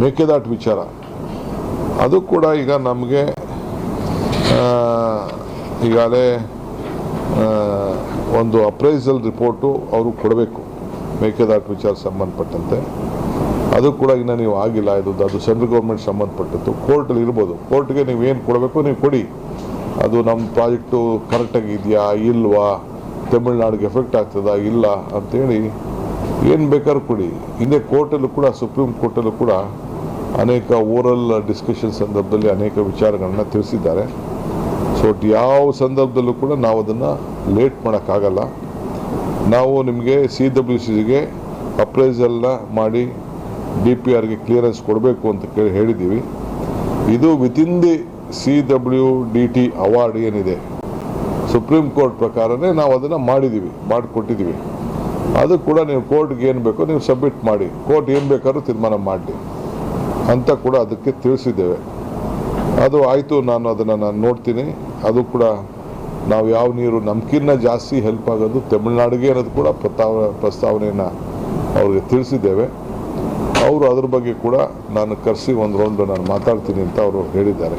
ಮೇಕೆದಾಟು ವಿಚಾರ. ಅದು ಕೂಡ ಈಗ ನಮಗೆ ಈಗಾಗಲೇ ಒಂದು ಅಪ್ರೈಸಲ್ ರಿಪೋರ್ಟು ಅವರು ಕೊಡಬೇಕು, ಮೇಕೆದಾಟು ವಿಚಾರ ಸಂಬಂಧಪಟ್ಟಂತೆ. ಅದು ಕೂಡ ಇನ್ನು ನೀವು ಆಗಿಲ್ಲ, ಇದು ಅದು ಸೆಂಟ್ರಲ್ ಗೌರ್ಮೆಂಟ್ ಸಂಬಂಧಪಟ್ಟದ್ದು. ಕೋರ್ಟಲ್ಲಿ ಇರ್ಬೋದು. ಕೋರ್ಟ್ಗೆ ನೀವು ಏನು ಕೊಡಬೇಕು ನೀವು ಕೊಡಿ. ಅದು ನಮ್ಮ ಪ್ರಾಜೆಕ್ಟು ಕರೆಕ್ಟಾಗಿ ಇದೆಯಾ, ಇಲ್ವಾ, ತಮಿಳ್ನಾಡಿಗೆ ಎಫೆಕ್ಟ್ ಆಗ್ತದಾ, ಇಲ್ಲ ಅಂತೇಳಿ ಏನು ಬೇಕಾದ್ರೂ ಕೊಡಿ. ಹಿಂದೆ ಕೋರ್ಟಲ್ಲೂ ಕೂಡ, ಸುಪ್ರೀಂ ಕೋರ್ಟಲ್ಲೂ ಕೂಡ ಅನೇಕ ಓರಲ್ ಡಿಸ್ಕಷನ್ ಸಂದರ್ಭದಲ್ಲಿ ಅನೇಕ ವಿಚಾರಗಳನ್ನು ತಿಳಿಸಿದ್ದಾರೆ. ಸೊ ಯಾವ ಸಂದರ್ಭದಲ್ಲೂ ಕೂಡ ನಾವು ಅದನ್ನು ಲೇಟ್ ಮಾಡೋಕ್ಕಾಗಲ್ಲ. ನಾವು ನಿಮಗೆ ಸಿ ಡಬ್ಲ್ಯೂ ಸಿಗೆ ಅಪ್ರೈಸಲ್ನ ಮಾಡಿ ಡಿ ಪಿ ಆರ್ಗೆ ಕ್ಲಿಯರೆನ್ಸ್ ಕೊಡಬೇಕು ಅಂತ ಕೇಳಿ ಹೇಳಿದ್ದೀವಿ. ಇದು within the C W D T award ಏನಿದೆ ಸುಪ್ರೀಂ ಕೋರ್ಟ್ ಪ್ರಕಾರನೇ ನಾವು ಅದನ್ನು ಮಾಡಿದ್ದೀವಿ ಮಾಡಿಕೊಟ್ಟಿದ್ದೀವಿ ಅದು ಕೂಡ ನೀವು ಕೋರ್ಟ್ಗೆ ಏನು ಬೇಕೋ ನೀವು ಸಬ್ಮಿಟ್ ಮಾಡಿ. ಕೋರ್ಟ್ ಏನು ಬೇಕಾದ್ರೂ ತೀರ್ಮಾನ ಮಾಡಲಿ. ಅಂತ ಕೂಡ ಅದಕ್ಕೆ ತಿಳಿಸಿದ್ದೇವೆ. ಅದು ಆಯಿತು, ನಾನು ಅದನ್ನು ನಾನು ನೋಡ್ತೀನಿ. ಅದು ಕೂಡ ನಾವು ಯಾವ ನೀರು ನಮ್ಕಿನ್ನ ಜಾಸ್ತಿ ಹೆಲ್ಪ್ ಆಗೋದು ತಮಿಳ್ನಾಡಿಗೆ ಅನ್ನೋದು ಕೂಡ ಪ್ರಸ್ತಾವ, ಪ್ರಸ್ತಾವನೆಯನ್ನು ಅವ್ರಿಗೆ ತಿಳಿಸಿದ್ದೇವೆ. ಅವರು ಅದ್ರ ಬಗ್ಗೆ ಕೂಡ ನಾನು ಕರೆಸಿ ಒಂದು ರೌಂಡ್ ನಾನು ಮಾತಾಡ್ತೀನಿ ಅಂತ ಅವರು ಹೇಳಿದ್ದಾರೆ.